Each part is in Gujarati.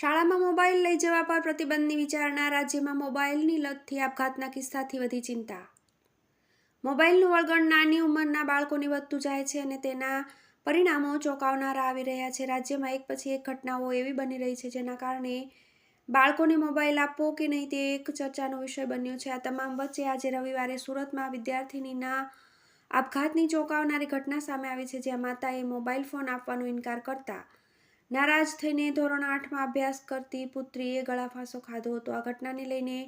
શાળામાં મોબાઈલ લઈ જવા પર પ્રતિબંધની વિચારણા, રાજ્યમાં મોબાઈલની લતથી આપઘાતના કિસ્સાથી વધી ચિંતા. મોબાઈલનું વળગણ નાની ઉંમરના બાળકોને વધતું જાય છે અને તેના પરિણામો ચોંકાવનારા આવી રહ્યા છે. રાજ્યમાં એક પછી એક ઘટનાઓ એવી બની રહી છે જેના કારણે બાળકોને મોબાઈલ આપવો કે નહીં તે એક ચર્ચાનો વિષય બન્યો છે. આ તમામ વચ્ચે આજે રવિવારે સુરતમાં વિદ્યાર્થિનીના આપઘાતની ચોંકાવનારી ઘટના સામે આવી છે જ્યાં માતાએ મોબાઈલ ફોન આપવાનો ઇનકાર કરતા નારાજ થઈને ધોરણ આઠમાં અભ્યાસ કરતી પુત્રીએ ગળાફાંસો ખાધો હતો. આ ઘટનાને લઈને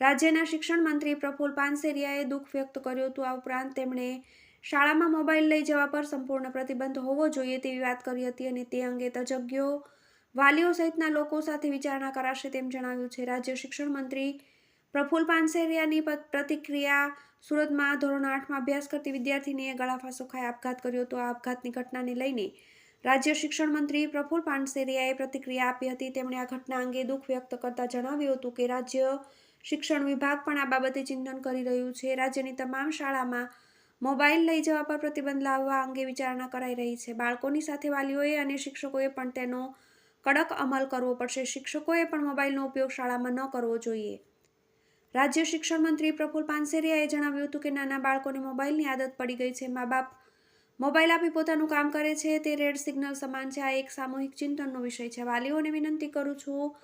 રાજ્યના શિક્ષણ મંત્રી પ્રફુલ પાનસેરિયાએ દુઃખ વ્યક્ત કર્યું હતું. આ ઉપરાંત તેમણે શાળામાં મોબાઈલ લઈ જવા પર સંપૂર્ણ પ્રતિબંધ હોવો જોઈએ તેવી વાત કરી હતી અને તે અંગે તજજ્ઞો, વાલીઓ સહિતના લોકો સાથે વિચારણા કરાશે તેમ જણાવ્યું છે. રાજ્ય શિક્ષણ મંત્રી પ્રફુલ પાનસેરિયાની પ્રતિક્રિયા સુરતમાં ધોરણ આઠમાં અભ્યાસ કરતી વિદ્યાર્થીનીએ ગળાફાંસો ખાઈ આપઘાત કર્યો હતો. આ આપઘાતની ઘટનાને લઈને રાજ્ય શિક્ષણ મંત્રી પ્રફુલ પાનસેરિયાએ પ્રતિક્રિયા આપી હતી. તેમણે આ ઘટના અંગે દુઃખ વ્યક્ત કરતા જણાવ્યું હતું કે રાજ્ય શિક્ષણ વિભાગ પણ આ બાબતે ચિંતન કરી રહ્યું છે. રાજ્યની તમામ શાળામાં મોબાઈલ લઈ જવા પર પ્રતિબંધ લાવવા અંગે વિચારણા કરાઈ રહી છે. બાળકોની સાથે વાલીઓએ અને શિક્ષકોએ પણ તેનો કડક અમલ કરવો પડશે. શિક્ષકોએ પણ મોબાઈલનો ઉપયોગ શાળામાં ન કરવો જોઈએ. રાજ્ય શિક્ષણ મંત્રી પ્રફુલ પાનસેરિયાએ જણાવ્યું હતું કે નાના બાળકોને મોબાઈલની આદત પડી ગઈ છે. મા બાપ મોબાઈલ આપી પોતાનું કામ કરે છે, તે રેડ સિગ્નલ સમાન છે. આ એક સામૂહિક ચિંતનનો વિષય છે. વાલીઓને વિનંતી કરું છું,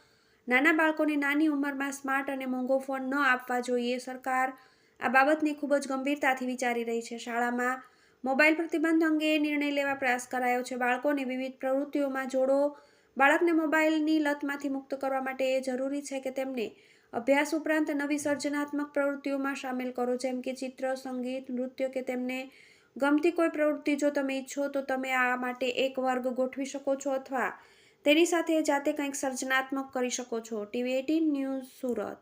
નાના બાળકોને નાની ઉંમરમાં સ્માર્ટ અને મોંઘો ફોન ન આપવા જોઈએ. સરકાર આ બાબતને ખૂબ જ ગંભીરતાથી વિચારી રહી છે. શાળામાં મોબાઈલ પ્રતિબંધ અંગે નિર્ણય લેવા પ્રયાસ કરાયો છે. બાળકોને વિવિધ પ્રવૃત્તિઓમાં જોડો, બાળકને મોબાઈલની લતમાંથી મુક્ત કરવા માટે એ જરૂરી છે કે તેમને અભ્યાસ ઉપરાંત નવી સર્જનાત્મક પ્રવૃત્તિઓમાં સામેલ કરો. જેમ કે ચિત્ર, સંગીત, નૃત્ય, કે તેમને ગમતી કોઈ પ્રવૃત્તિ જો તમે ઈચ્છો તો તમે આ માટે એક વર્ગ ગોઠવી શકો છો અથવા તેની સાથે જાતે કંઈક સર્જનાત્મક કરી શકો છો. TV eighteen news Surat.